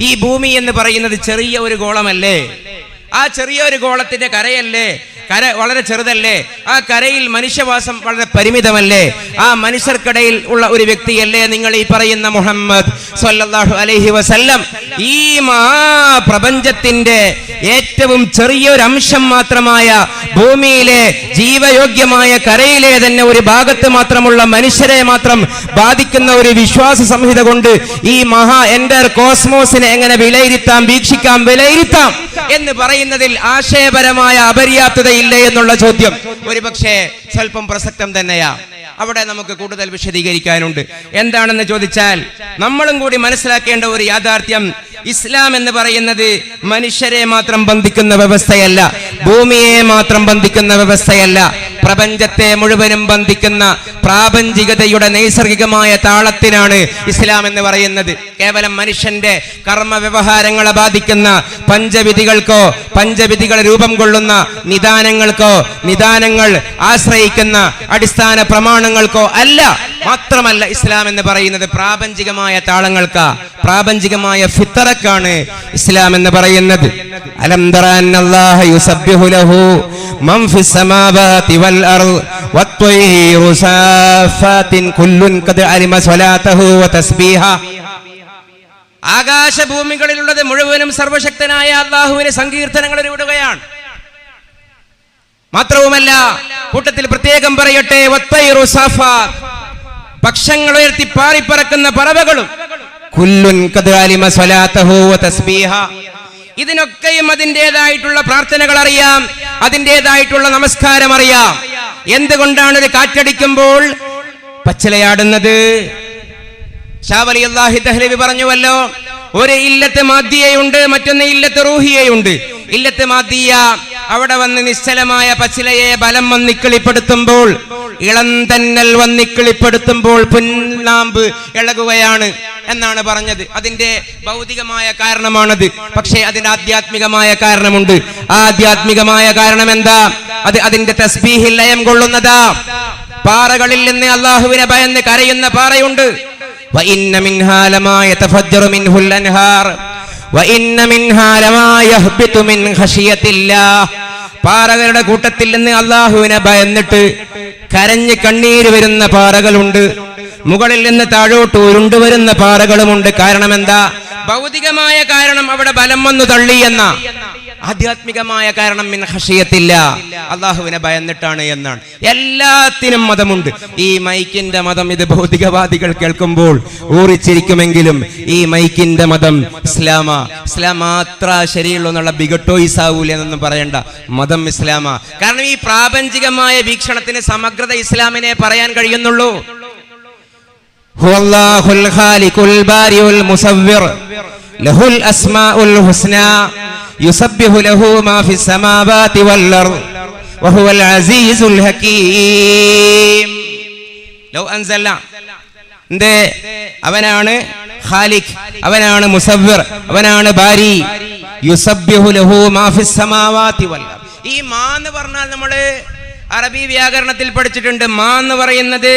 ഈ ഭൂമി എന്ന് പറയുന്നത് ചെറിയ ഒരു ഗോളമല്ലേ? ആ ചെറിയ ഒരു ഗോളത്തിന്റെ കരയല്ലേ? കര വളരെ ചെറുതല്ലേ? ആ കരയിൽ മനുഷ്യവാസം വളരെ പരിമിതമല്ലേ? ആ മനുഷ്യർക്കിടയിൽ ഉള്ള ഒരു വ്യക്തിയല്ലേ നിങ്ങൾ ഈ പറയുന്ന മുഹമ്മദ് സല്ലല്ലാഹു അലൈഹി വസല്ലം. ഈ മാ പ്രപഞ്ചത്തിന്റെ ഏറ്റവും ചെറിയൊരു അംശം മാത്രമായ ഭൂമിയിലെ ജീവയോഗ്യമായ കരയിലെ തന്നെ ഒരു ഭാഗത്ത് മാത്രമുള്ള മനുഷ്യരെ മാത്രം ബാധിക്കുന്ന ഒരു വിശ്വാസ സംഹിത കൊണ്ട് ഈ മഹാ എൻഡർ കോസ്മോസിനെ എങ്ങനെ വിലയിരുത്താം വീക്ഷിക്കാം വിലയിരുത്താം എന്ന് പറയുന്നതിൽ ആശയപരമായ അപര്യാപ്തതയില്ലേ എന്നുള്ള ചോദ്യം. ഒരുപക്ഷെ സ്വല്പം പ്രസക്തം തന്നെയാ. അവിടെ നമുക്ക് കൂടുതൽ വിശദീകരിക്കാനുണ്ട്. എന്താണെന്ന് ചോദിച്ചാൽ നമ്മളും കൂടി മനസ്സിലാക്കേണ്ട ഒരു യാഥാർത്ഥ്യം ഇസ്ലാം എന്ന് പറയുന്നത് മനുഷ്യരെ മാത്രം ബന്ധിക്കുന്ന വ്യവസ്ഥയല്ല ഭൂമിയെ മാത്രം ബന്ധിക്കുന്ന വ്യവസ്ഥയല്ല പ്രപഞ്ചത്തെ മുഴുവനും ബന്ധിക്കുന്ന പ്രാപഞ്ചികതയുടെ നൈസർഗികമായ താളത്തിനാണ് ഇസ്ലാം എന്ന് പറയുന്നത്. കേവലം മനുഷ്യന്റെ കർമ്മ വ്യവഹാരങ്ങളെ ബാധിക്കുന്ന പഞ്ചവിധികൾക്കോ പഞ്ചവിധികൾ രൂപം കൊള്ളുന്ന നിദാനങ്ങൾക്കോ നിദാനങ്ങൾ ആശ്രയിക്കുന്ന അടിസ്ഥാന പ്രമാണങ്ങൾക്കോ അല്ല. മാത്രമല്ല ഇസ്ലാം എന്ന് പറയുന്നത് പ്രാപഞ്ചികമായ താളങ്ങൾക്ക. പ്രാപഞ്ചികമായ ഫിത്തറക്കാണ് ഇസ്ലാം എന്ന് പറയുന്നത്. ആകാശഭൂമികളിലുള്ളത് മുഴുവനും സർവശക്തനായ അള്ളാഹുവിന് സങ്കീർത്തനങ്ങൾ വിടുകയാണ് മാത്രവുമല്ല കൂട്ടത്തിൽ പ്രത്യേകം പറയട്ടെ പക്ഷങ്ങൾ ഉയർത്തി പാറിപ്പറക്കുന്ന പറവകളും. ഇതിനൊക്കെയും അതിന്റെതായിട്ടുള്ള പ്രാർത്ഥനകൾ അറിയാം അതിന്റെതായിട്ടുള്ള നമസ്കാരം അറിയാം. എന്തുകൊണ്ടാണ് ഒരു കാറ്റടിക്കുമ്പോൾ പച്ചലയാടുന്നത്? ഷാവലി പറഞ്ഞുവല്ലോ ഒരു ഇല്ലത്ത് മാദ്യയുണ്ട് മറ്റൊന്ന് ഇല്ലത്ത് റൂഹിയയുണ്ട്. ഇല്ലത്ത് മാദ്ദിയ അവിടെ വന്ന് നിശ്ചലമായ പച്ചിലയെ ബലം വന്നിക്കിളിപ്പെടുത്തുമ്പോൾ ഇളം തന്നൽ വന്നിക്കിളിപ്പെടുത്തുമ്പോൾ പുന്നാമ്പ് ഇളകുകയാണ് എന്നാണ് പറഞ്ഞത് അതിന്റെ ഭൗതികമായ കാരണമാണത് പക്ഷേ അതിന്റെ ആധ്യാത്മികമായ കാരണമുണ്ട് ആ ആധ്യാത്മികമായ കാരണം എന്താ അത് അതിന്റെ തസ്ബീഹിൽ ലയം കൊള്ളുന്നതാ പാറകളിൽ നിന്ന് അള്ളാഹുവിനെ ഭയന്ന് കരയുന്ന പാറയുണ്ട് وإن منها لما يتفجر منه الأنهار وإن منها لما يهبط من خشية الله പാറകളുടെ കൂട്ടത്തിൽ നിന്ന് അള്ളാഹുവിനെ ഭയന്നിട്ട് കരഞ്ഞ് കണ്ണീര് വരുന്ന പാറകളുണ്ട്. മുകളിൽ നിന്ന് താഴോട്ട് ഉരുണ്ടുവരുന്ന പാറകളുമുണ്ട്. കാരണം എന്താ ഭൗതികമായ കാരണം അവിടെ ബലം വന്നു തള്ളി എന്ന. ആധ്യാത്മികമായ കാരണം മിൻ ഹഷിയത്തില്ല അള്ളാഹുവിനെ ഭയന്നിട്ടാണ് എന്നാണ്. എല്ലാത്തിനും മതമുണ്ട്. ഈ മൈക്കിന്റെ മതം ഇത് ഭൗതികവാദികൾ കേൾക്കുമ്പോൾ ഊറിച്ചിരിക്കുമെങ്കിലും ഈ മൈക്കിന്റെ മതം ഇസ്ലാമ. ഇസ്ലാം മാത്ര ശരിയുള്ളൂ എന്നുള്ള ബിഗട്ടോയിസ് ആവൂല എന്നൊന്നും പറയണ്ട. മതം ഇസ്ലാമ. കാരണം ഈ പ്രാപഞ്ചികമായ വീക്ഷണത്തിന് സമഗ്രത ഇസ്ലാമിനെ പറയാൻ കഴിയുന്നുള്ളൂ. ഹുവല്ലാഹുൽ ഖാലിഖുൽ ബാരിഉൽ മുസവ്വിർ. ലഹുൽ അസ്മാഉൽ ഹുസ്ന. يسبح له ما في السماوات والأرض وهو العزيز الحكيم لو أنزلنا എന്തേ അവനാണ് ഖാലിഖ് അവനാണ് മുസവ്വിർ അവനാണ് ബാരി യുസബ്ബിഹു ലഹു മാ ഫിസ് സമാവാതി വൽ അർദ്. ഈ മാ എന്ന് പറഞ്ഞാൽ നമ്മള് അറബി വ്യാകരണത്തിൽ പഠിച്ചിട്ടുണ്ട് മാ എന്ന് പറയുന്നത്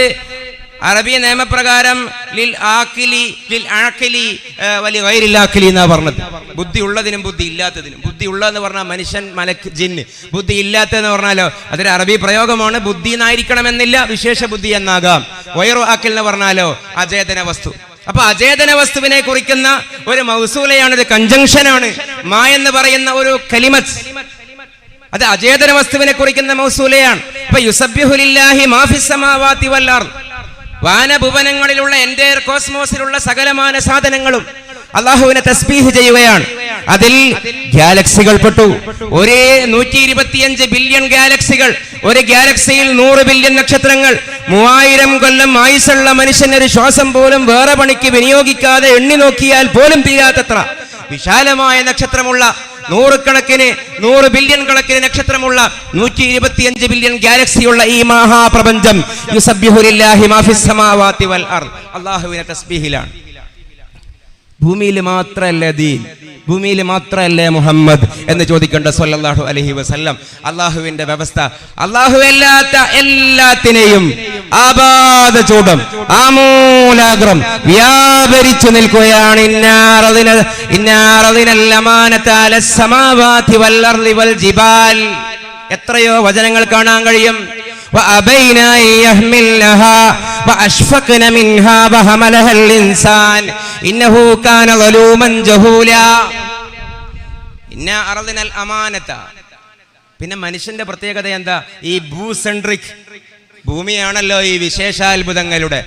അറബി നിയമപ്രകാരം ലിൽ ആക്കിലി ലിൽ ആക്കിലി ഏ, വലിയ വൈരില്ലാക്കിലി എന്നാ പറഞ്ഞത് ബുദ്ധി ഉള്ളതിനും ബുദ്ധി ഇല്ലാത്തതിനും ബുദ്ധി ഉള്ളതെന്ന് പറഞ്ഞാൽ മനുഷ്യൻ മലക്ക് ജിന്ന് ബുദ്ധി ഇല്ലാത്തതെന്ന് പറഞ്ഞാലോ അതൊരു അറബി പ്രയോഗമാണ്. ബുദ്ധി എന്നായിരിക്കണമെന്നില്ല വിശേഷ ബുദ്ധി എന്നാകാം വയറു ആക്കൽ എന്ന് പറഞ്ഞാലോ അചേതന വസ്തു അപ്പൊ അചേതന വസ്തുവിനെ കുറിക്കുന്ന ഒരു മൗസൂലയാണ് ഇത് കഞ്ചങ്ഷനാണ് മാ എന്ന് പറയുന്ന ഒരു കലിമത്ത്. അത് അചേതന വസ്തുവിനെ കുറിക്കുന്ന മൗസൂലയാണ്. വാനഭുവനങ്ങളിലുള്ള എന്റെ കോസ്മോസിലുള്ള സകലമാന സാധനങ്ങളും അള്ളാഹുവിനെ തസ്ബീഹ് ചെയ്യുകയാണ്. അതിൽ ഗാലക്സികൾ പെട്ടു. ഒരേ നൂറ്റി ഇരുപത്തിയഞ്ച് ബില്യൺ ഗാലക്സികൾ ഒരു ഗാലക്സിയിൽ നൂറ് ബില്യൺ നക്ഷത്രങ്ങൾ മൂവായിരം കൊല്ലം ആയുസുള്ള മനുഷ്യൻ ഒരു ശ്വാസം പോലും വേറെ പണിക്ക് വിനിയോഗിക്കാതെ എണ്ണി നോക്കിയാൽ പോലും തീരാത്തത്ര. വിശാലമായ നക്ഷത്രമുള്ള നൂറുകണക്കിന് നൂറ് ബില്യൺ കണക്കിന് നക്ഷത്രമുള്ള നൂറ്റി ഇരുപത്തിയഞ്ച് ബില്യൺ ഗാലക്സിയുള്ള ഈ മഹാപ്രപഞ്ചം. അള്ളാഹുവിനെ തസ്ബീഹിലാണ്. ഭൂമിയിൽ മാത്രമല്ല ദീൻ? ഭൂമിയിൽ മാത്രമല്ലേ മുഹമ്മദ്? എന്ന് ചോദിക്കേണ്ട സല്ലല്ലാഹു അലൈഹി വസല്ലം അള്ളാഹുവിന്റെ വ്യവസ്ഥ. അള്ളാഹു അല്ലാത്ത എല്ലാത്തിനെയും ആപാദ ചൂടം ആമൂലാഗ്രം വ്യാപരിച്ചു നിൽക്കുകയാണ്. ഇന്നാറതിന ഇന്നാറതിനല്ലമാനത്താല സമാവാതി വല്ലർലി വൽ ജിബാൽ. എത്രയോ വചനങ്ങൾ കാണാൻ കഴിയും. وأبين أن يحملنها وأشفقن منها وحملها الإنسان إنه كان ظلوما جهولا ഇന്ന അറദിനൽ അമാനത്ത പിന്നെ മനുഷ്യന്റെ പ്രത്യേകത എന്താ ഈ ഭൂസെൻട്രിക് ഭൂമിയാണല്ലോ ഈ വിശേഷാത്ഭുതങ്ങളുടെ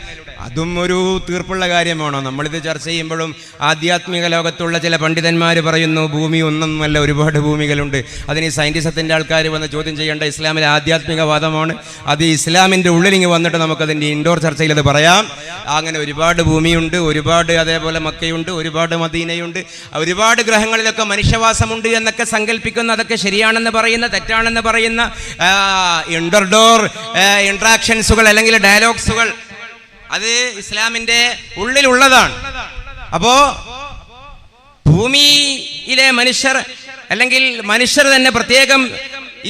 അതും ഒരു തീർപ്പുള്ള കാര്യമാണോ? നമ്മളിത് ചർച്ച ചെയ്യുമ്പോഴും ആധ്യാത്മിക ലോകത്തുള്ള ചില പണ്ഡിതന്മാർ പറയുന്നു ഭൂമി ഒന്നൊന്നുമല്ല ഒരുപാട് ഭൂമികളുണ്ട്. അതിന് സയന്റിസത്തിന്റെ ആൾക്കാർ വന്ന് ചോദ്യം ചെയ്യേണ്ട ഇസ്ലാമിലെ ആധ്യാത്മികവാദമാണ്. അത് ഇസ്ലാമിന്റെ ഉള്ളിലിങ്ങ് വന്നിട്ട് നമുക്കതിന്റെ ഇൻഡോർ ചർച്ചയിൽ അത് പറയാം. അങ്ങനെ ഒരുപാട് ഭൂമിയുണ്ട് ഒരുപാട് അതേപോലെ മക്കയുണ്ട് ഒരുപാട് മദീനയുണ്ട് ഒരുപാട് ഗ്രഹങ്ങളിലൊക്കെ മനുഷ്യവാസമുണ്ട് എന്നൊക്കെ സങ്കല്പിക്കുന്ന അതൊക്കെ ശരിയാണെന്ന് പറയുന്ന തെറ്റാണെന്ന് പറയുന്ന ഇൻഡർഡോർ ഇൻട്രാക്ഷൻസുകൾ അല്ലെങ്കിൽ ഡയലോഗ്സുകൾ അത് ഇസ്ലാമിന്റെ ഉള്ളിലുള്ളതാണ്. അപ്പോ ഭൂമിയിലെ മനുഷ്യർ അല്ലെങ്കിൽ മനുഷ്യർ തന്നെ പ്രത്യേകം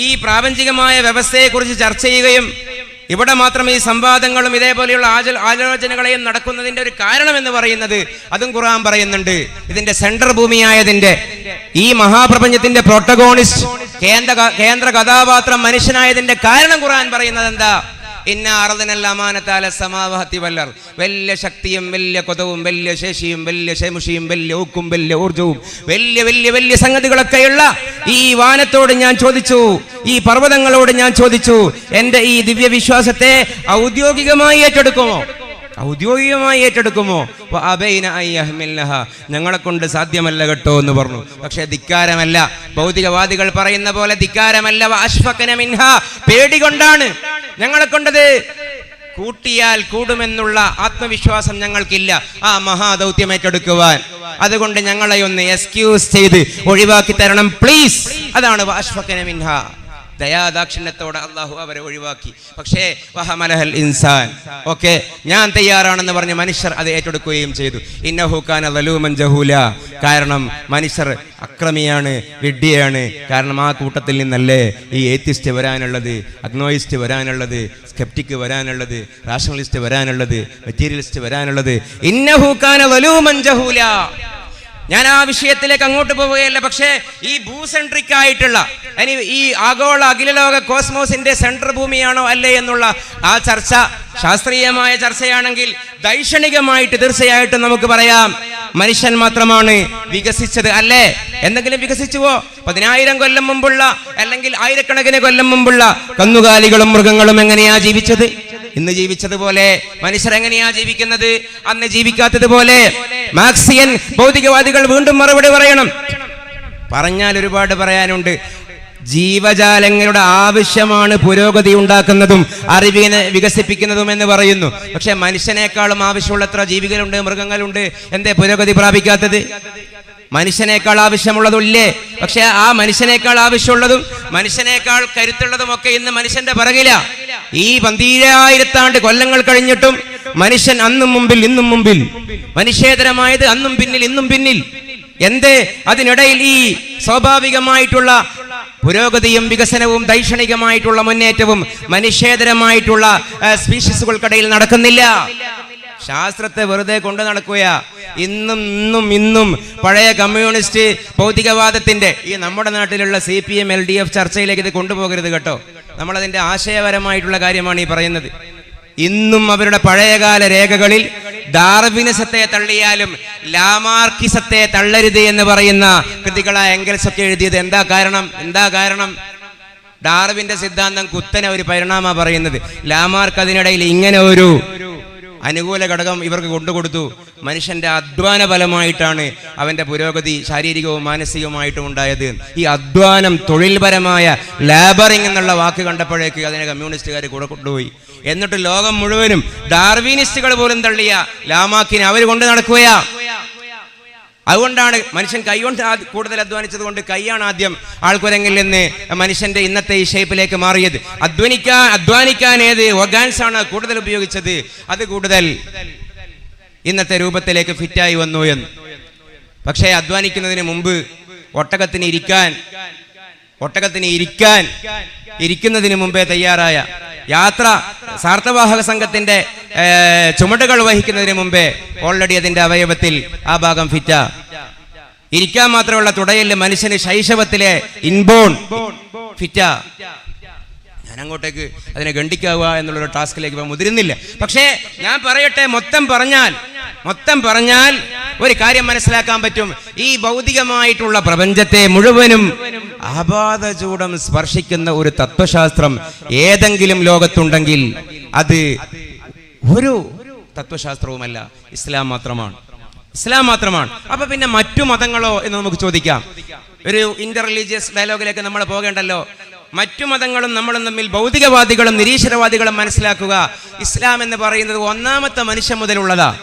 ഈ പ്രാപഞ്ചികമായ വ്യവസ്ഥയെക്കുറിച്ച് ചർച്ച ചെയ്യുകയും ഇവിടെ മാത്രം ഈ സംവാദങ്ങളും ഇതേപോലെയുള്ള ആലോചനകളെയും നടക്കുന്നതിന്റെ ഒരു കാരണം എന്ന് പറയുന്നത് അതും ഖുർആൻ പറയുന്നുണ്ട്. ഇതിന്റെ സെൻട്രൽ ഭൂമിയായതിന്റെ ഈ മഹാപ്രപഞ്ചത്തിന്റെ പ്രോട്ടഗോണിസ്റ്റ് കേന്ദ്ര കേന്ദ്ര കഥാപാത്രം മനുഷ്യനായതിന്റെ കാരണം ഖുർആൻ പറയുന്നത് എന്താ? ഇന്ന അറുതിനല്ലാമാനത്താല സമാവഹത്തി വല്ലർ വലിയ ശക്തിയും വലിയ കൊതവും വലിയ ശേഷിയും വലിയ ശേമുഷിയും വലിയ ഊക്കും വലിയ ഊർജവും വലിയ വലിയ വലിയ സംഗതികളൊക്കെയുള്ള ഈ വാനത്തോട് ഞാൻ ചോദിച്ചു ഈ പർവതങ്ങളോട് ഞാൻ ചോദിച്ചു എന്റെ ഈ ദിവ്യവിശ്വാസത്തെ ഔദ്യോഗികമായി ഏറ്റെടുക്കുമോ? ഔദ്യോഗികമായി ഏറ്റെടുക്കുമോ? ഞങ്ങളെ കൊണ്ട് സാധ്യമല്ല കേട്ടോ എന്ന് പറഞ്ഞു. പക്ഷെ ധിക്കാരമല്ല. ഭൗതികവാദികൾ പറയുന്ന പോലെ ധിക്കാരമല്ല. മിൻഹ. പേടി കൊണ്ടാണ് ഞങ്ങളെ കൊണ്ടത്. കൂട്ടിയാൽ കൂടുമെന്നുള്ള ആത്മവിശ്വാസം ഞങ്ങൾക്കില്ല. ആ മഹാദൗത്യം ഏറ്റെടുക്കുവാൻ. അതുകൊണ്ട് ഞങ്ങളെ ഒന്ന് എക്സ്ക്യൂസ് ചെയ്ത് ഒഴിവാക്കി തരണം പ്ലീസ് അതാണ് വാഷ്ഫക്കന മിൻഹ. ദയാദാക്ഷിണ്യത്തോടെ അള്ളാഹു അവരെ ഒഴിവാക്കി. പക്ഷേ വഹമലഹൽ ഇൻസാൻ. ഓക്കെ ഞാൻ തയ്യാറാണെന്ന് പറഞ്ഞ് മനുഷ്യർ അത് ഏറ്റെടുക്കുകയും ചെയ്തു. ഇന്നഹുഖാൻ വലൂമൻ ജഹൂല. കാരണം മനുഷ്യർ അക്രമിയാണ് വിഡ്ഢിയാണ്. കാരണം ആ കൂട്ടത്തിൽ നിന്നല്ലേ ഈ ഏത്തിസ്റ്റ് വരാനുള്ളത് അഗ്നോയിസ്റ്റ് വരാനുള്ളത് സ്കെപ്റ്റിക് വരാനുള്ളത് റാഷണലിസ്റ്റ് വരാനുള്ളത് മെറ്റീരിയലിസ്റ്റ് വരാനുള്ളത്. ഇന്നഹുഖാൻ വലൂമൻ ജഹൂല. ഞാൻ ആ വിഷയത്തിലേക്ക് അങ്ങോട്ട് പോവുകയല്ല പക്ഷേ ഈ ഭൂസെൻട്രിക് ആയിട്ടുള്ള ഈ ആഗോള അഖിലലോക കോസ്മോസിന്റെ സെൻട്രൽ ഭൂമിയാണോ അല്ലേ എന്നുള്ള ആ ചർച്ച ശാസ്ത്രീയമായ ചർച്ചയാണെങ്കിൽ ദൈക്ഷണികമായിട്ട് തീർച്ചയായിട്ടും നമുക്ക് പറയാം മനുഷ്യൻ മാത്രമാണ് വികസിച്ചത് അല്ലേ? എന്തെങ്കിലും വികസിച്ചുവോ? പതിനായിരം കൊല്ലം മുമ്പുള്ള അല്ലെങ്കിൽ ആയിരക്കണക്കിന് കൊല്ലം മുമ്പുള്ള കന്നുകാലികളും മൃഗങ്ങളും എങ്ങനെയാ ജീവിച്ചത്? ഇന്ന് ജീവിച്ചതുപോലെ മനുഷ്യർ എങ്ങനെയാ ജീവിക്കുന്നത്? അന്ന് ജീവിക്കാത്തതുപോലെ മാർക്സിയൻ ഭൗതികവാദികൾ വീണ്ടും മറുപടി പറയണം. പറഞ്ഞാൽ ഒരുപാട് പറയാനുണ്ട്. ജീവജാലങ്ങളുടെ ആവശ്യമാണ് പുരോഗതി ഉണ്ടാക്കുന്നതും അറിവിനെ വികസിപ്പിക്കുന്നതും എന്ന് പറയുന്നു. പക്ഷെ മനുഷ്യനേക്കാളും ആവശ്യമുള്ളത്ര ജീവികളുണ്ട് മൃഗങ്ങളുണ്ട്. എന്തേ പുരോഗതി പ്രാപിക്കാത്തത്? മനുഷ്യനേക്കാൾ ആവശ്യമുള്ളതുമില്ലേ? പക്ഷെ ആ മനുഷ്യനേക്കാൾ ആവശ്യമുള്ളതും മനുഷ്യനേക്കാൾ കരുത്തുള്ളതുമൊക്കെ ഇന്ന് മനുഷ്യന്റെ പിറകില. ഈ പന്തീരായിരത്താണ്ട് കൊല്ലങ്ങൾ കഴിഞ്ഞിട്ടും മനുഷ്യൻ അന്നും മുമ്പിൽ ഇന്നും മുമ്പിൽ. മനുഷ്യേതരമായത് അന്നും പിന്നിൽ ഇന്നും പിന്നിൽ. എന്തേ? അതിനിടയിൽ ഈ സ്വാഭാവികമായിട്ടുള്ള പുരോഗതിയും വികസനവും ദൈക്ഷണികമായിട്ടുള്ള മുന്നേറ്റവും മനുഷ്യേതരമായിട്ടുള്ള സ്പീഷീസുകൾക്കിടയിൽ നടക്കുന്നില്ല. ശാസ്ത്രത്തെ വെറുതെ കൊണ്ടു നടക്കുക ഇന്നും ഇന്നും ഇന്നും പഴയ കമ്മ്യൂണിസ്റ്റ് ഭൗതികവാദത്തിന്റെ ഈ നമ്മുടെ നാട്ടിലുള്ള C P M L D F ചർച്ചയിലേക്ക് ഇത് കൊണ്ടുപോകരുത് കേട്ടോ. നമ്മളതിന്റെ ആശയപരമായിട്ടുള്ള കാര്യമാണ് ഈ പറയുന്നത്. ഇന്നും അവരുടെ പഴയകാല രേഖകളിൽ ഡാർവിനിസത്തെ തള്ളിയാലും ലാമാർക്കിസത്തെ തള്ളരുത് എന്ന് പറയുന്ന കൃതികളായ എംഗൽസ് ഒക്കെ എഴുതിയത് എന്താ കാരണം? എന്താ കാരണം? ഡാർവിന്റെ സിദ്ധാന്തം കുത്തനെ ഒരു പരിണാമ പറയുന്നത്. ലാമാർക്ക് അതിനിടയിൽ ഇങ്ങനെ ഒരു അനുകൂല ഘടകം ഇവർക്ക് കൊണ്ടുകൊടുത്തു. മനുഷ്യന്റെ അധ്വാന ഫലമായിട്ടാണ് അവന്റെ പുരോഗതി ശാരീരികവും മാനസികവുമായിട്ടും ഉണ്ടായത്. ഈ അധ്വാനം തൊഴിൽപരമായ ലേബറിംഗ് എന്നുള്ള വാക്ക് കണ്ടപ്പോഴേക്ക് അതിനെ കമ്മ്യൂണിസ്റ്റുകാർ കൂടെ കൊണ്ടുപോയി. എന്നിട്ട് ലോകം മുഴുവനും ഡാർവിനിസ്റ്റുകൾ പോലും തള്ളിയ ലാമാക്കിനെ അവർ കൊണ്ട് നടക്കുകയാ. അതുകൊണ്ടാണ് മനുഷ്യൻ കൈകൊണ്ട് കൊണ്ട് കൂടുതൽ അധ്വാനിച്ചത് കൊണ്ട് കൈയാണ് ആദ്യം ആൾക്കുരങ്ങിൽ നിന്ന് മനുഷ്യന്റെ ഇന്നത്തെ ഈ ഷേപ്പിലേക്ക് മാറിയത്. അധ്വാനിക്കാൻ അധ്വാനിക്കാൻ ഏത് ഒഗാൻസ് ആണ് കൂടുതൽ ഉപയോഗിച്ചത്? അത് കൂടുതൽ ഇന്നത്തെ രൂപത്തിലേക്ക് ഫിറ്റായി വന്നു എന്ന്. പക്ഷേ അധ്വാനിക്കുന്നതിന് മുമ്പ് ഒട്ടകത്തിന് ഇരിക്കാൻ ഒട്ടകത്തിന് ഇരിക്കാൻ ഇരിക്കുന്നതിന് മുമ്പേ തയ്യാറായ യാത്ര സാർത്ഥവാഹക സംഘത്തിന്റെ ചുമടുകൾ വഹിക്കുന്നതിന് മുമ്പേ ഓൾറെഡി അതിന്റെ അവയവത്തിൽ ആ ഭാഗം ഫിറ്റ ഇരിക്കാൻ മാത്രമുള്ള തുടയല്ല മനുഷ്യന് ശൈശവത്തിലെ ഇൻബോൺ ഫിറ്റ ഞാൻ അങ്ങോട്ടേക്ക് അതിനെ ഗണ്ടിക്കാവുക എന്നുള്ളൊരു ടാസ്കിലേക്ക് ഇപ്പൊ മുതിരുന്നില്ല. പക്ഷേ ഞാൻ പറയട്ടെ മൊത്തം പറഞ്ഞാൽ മൊത്തം പറഞ്ഞാൽ ഒരു കാര്യം മനസ്സിലാക്കാൻ പറ്റും. ഈ ഭൗതികമായിട്ടുള്ള പ്രപഞ്ചത്തെ മുഴുവനും ആപാദചൂടം സ്പർശിക്കുന്ന ഒരു തത്വശാസ്ത്രം ഏതെങ്കിലും ലോകത്തുണ്ടെങ്കിൽ അത് ഒരു തത്വശാസ്ത്രവുമല്ല. ഇസ്ലാം മാത്രമാണ്. ഇസ്ലാം മാത്രമാണ്. അപ്പൊ പിന്നെ മറ്റു മതങ്ങളോ എന്ന് നമുക്ക് ചോദിക്കാം. ഒരു ഇന്റർ റിലീജിയസ് ഡയലോഗിലേക്ക് നമ്മൾ പോകേണ്ടല്ലോ. മറ്റു മതങ്ങളും നമ്മളും തമ്മിൽ ഭൗതികവാദികളും നിരീശ്വരവാദികളും മനസ്സിലാക്കുക. ഇസ്ലാം എന്ന് പറയുന്നത് ഒന്നാമത്തെ മനുഷ്യൻ മുതലുള്ളതാ.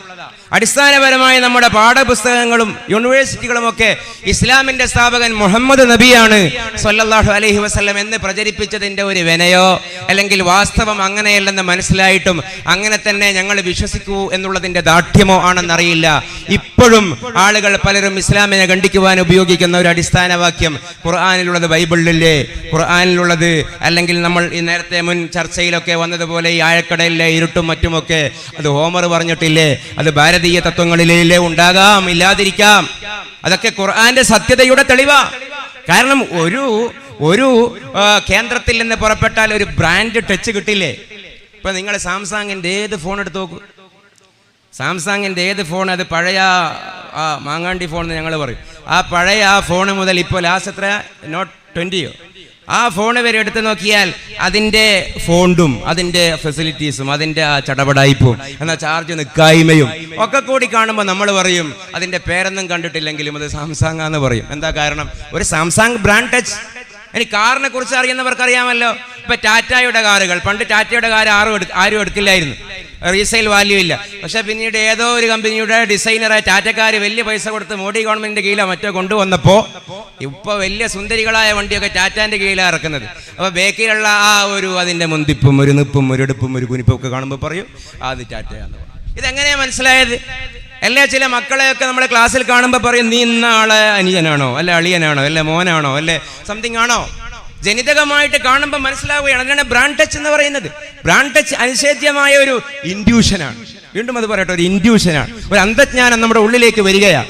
അടിസ്ഥാനപരമായ നമ്മുടെ പാഠപുസ്തകങ്ങളും യൂണിവേഴ്സിറ്റികളും ഒക്കെ ഇസ്ലാമിന്റെ സ്ഥാപകൻ മുഹമ്മദ് നബിയാണ് സൊല്ലാഹു അലഹി വസല്ലം എന്ന് പ്രചരിപ്പിച്ചതിന്റെ ഒരു വിനയോ അല്ലെങ്കിൽ വാസ്തവം അങ്ങനെയല്ലെന്ന് മനസ്സിലായിട്ടും അങ്ങനെ തന്നെ ഞങ്ങൾ വിശ്വസിക്കൂ എന്നുള്ളതിന്റെ ദാഠ്യമോ ആണെന്നറിയില്ല. ഇപ്പോഴും ആളുകൾ പലരും ഇസ്ലാമിനെ ഖണ്ഡിക്കുവാൻ ഉപയോഗിക്കുന്ന ഒരു അടിസ്ഥാനവാക്യം ഖുർആാനിലുള്ളത് ബൈബിളിലെ ഖുർആാനിലുള്ളത് അല്ലെങ്കിൽ നമ്മൾ ഈ നേരത്തെ മുൻ ചർച്ചയിലൊക്കെ വന്നതുപോലെ ഈ ആഴക്കടലിലെ ഇരുട്ടും മറ്റുമൊക്കെ അത് ഹോമർ പറഞ്ഞിട്ടില്ലേ? അത് ഭാരതീയ തത്വങ്ങളിലേ ഉണ്ടാകാം ഇല്ലാതിരിക്കാം. അതൊക്കെ ഖുർആന്റെ സത്യതയുടെ തെളിവാ. കാരണം ഒരു ഒരു കേന്ദ്രത്തിൽ നിന്ന് പുറപ്പെട്ടാൽ ഒരു ബ്രാൻഡ് ടച്ച് കിട്ടില്ലേ? ഇപ്പൊ നിങ്ങൾ സാംസങ്ങിന്റെ ഏത് ഫോൺ എടുത്ത് നോക്കൂ? സാംസങ്ങിന്റെ ഏത് ഫോൺ? അത് പഴയ മാങ്ങാണ്ടി ഫോൺ എന്ന് ഞങ്ങൾ പറയും. ആ പഴയ ആ ഫോൺ മുതൽ ഇപ്പോൾ ലാസ്റ്റ് എത്ര നോട്ട് ട്വന്റിയോ? ആ ഫോൺ വരെ എടുത്ത് നോക്കിയാൽ അതിന്റെ ഫോണ്ടും അതിന്റെ ഫെസിലിറ്റീസും അതിന്റെ ആ ചടപടായിപ്പും എന്നാൽ ചാർജ് നിൽക്കായ്മയും ഒക്കെ കൂടി കാണുമ്പോൾ നമ്മൾ പറയും അതിന്റെ പേരൊന്നും കണ്ടിട്ടില്ലെങ്കിലും അത് സാംസങ് എന്ന് പറയും. എന്താ കാരണം? ഒരു സാംസങ് ബ്രാൻഡ് ടച്ച് ഇനി കാറിനെ കുറിച്ച് അറിയുന്നവർക്ക് അറിയാമല്ലോ ഇപ്പൊ ടാറ്റയുടെ കാറുകൾ. പണ്ട് ടാറ്റയുടെ കാർ ആരും എടുക്ക ആരും എടുക്കില്ലായിരുന്നു. റീസെയിൽ വാല്യൂ ഇല്ല. പക്ഷെ പിന്നീട് ഏതോ ഒരു കമ്പനിയുടെ ഡിസൈനറായ ടാറ്റക്കാർ വലിയ പൈസ കൊടുത്ത് മോഡി ഗവൺമെന്റിന്റെ കീഴിലോ മറ്റോ കൊണ്ടുവന്നപ്പോ ഇപ്പൊ വലിയ സുന്ദരികളായ വണ്ടിയൊക്കെ ടാറ്റാന്റെ കീഴിലാണ് ഇറക്കുന്നത്. അപ്പൊ ബേക്കിലുള്ള ആ ഒരു അതിന്റെ മുന്തിപ്പും ഒരു നിപ്പും ഒരു എടുപ്പും ഒരു കുനിപ്പും ഒക്കെ കാണുമ്പോൾ പറയും "ആ, അത് ടാറ്റയാണ് ഇതെങ്ങനെയാ മനസ്സിലായത്? എല്ലാ ചില മക്കളെയൊക്കെ നമ്മളെ ക്ലാസ്സിൽ കാണുമ്പോൾ പറയും നീ ഇന്ന ആളെ അനിയനാണോ? അല്ലെ അളിയനാണോ? അല്ലെ മോനാണോ? അല്ലെ സംതിങ് ആണോ? ജനിതകമായിട്ട് കാണുമ്പോൾ മനസ്സിലാവുകയാണ്. അതിനാണ് ബ്രാൻഡ് ടച്ച് എന്ന് പറയുന്നത്. ബ്രാൻഡ് ടച്ച് അനിഷേധ്യമായ ഒരു ഇൻഡ്യൂഷനാണ് വീണ്ടും അത് പറയട്ടെ ഒരു ഇൻഡ്യൂഷനാണ് ഒരു അന്ധജ്ഞാനം നമ്മുടെ ഉള്ളിലേക്ക് വരികയാണ്.